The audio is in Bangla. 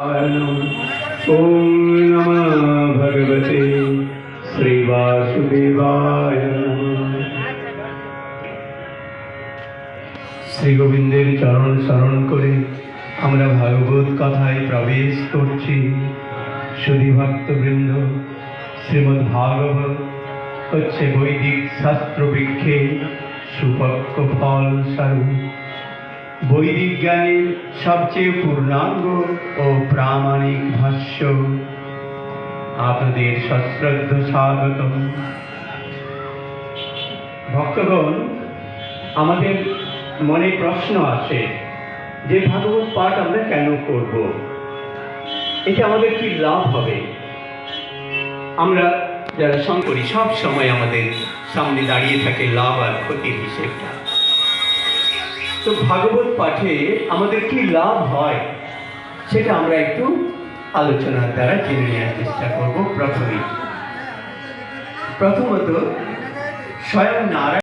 ॐ नमः भगवते শ্রীবাসুদেবায় শ্রী গোবিন্দের চরণ স্মরণ করে আমরা ভাগবত কথায় প্রবেশ করছি সুধী ভক্তবৃন্দ শ্রীমদ্ ভাগবত হচ্ছে বৈদিক শাস্ত্র বৃক্ষে সুপক্ষ ফল স্বরূপ বৈদিক জ্ঞানের সবচেয়ে পূর্ণাঙ্গ ও প্রামাণিক ভাষ্য। আপনাদের সশ্রদ্ধ স্বাগত ভক্তগণ, আমাদের মনে প্রশ্ন আছে যে ভাগবত পাঠ আমরা কেন করব? এতে আমাদের কি লাভ হবে? আমরা যারা সঙ্গ করি সব সময় আমাদের সামনে দাঁড়িয়ে থাকে লাভ আর ক্ষতির হিসেবটা। তো ভাগবত পাঠে আমাদের কি লাভ হয় সেটা আমরা একটু আলোচনার দ্বারা জেনে নেওয়ার চেষ্টা করব প্রথমে। প্রথমত, স্বয়ং নারায়ণ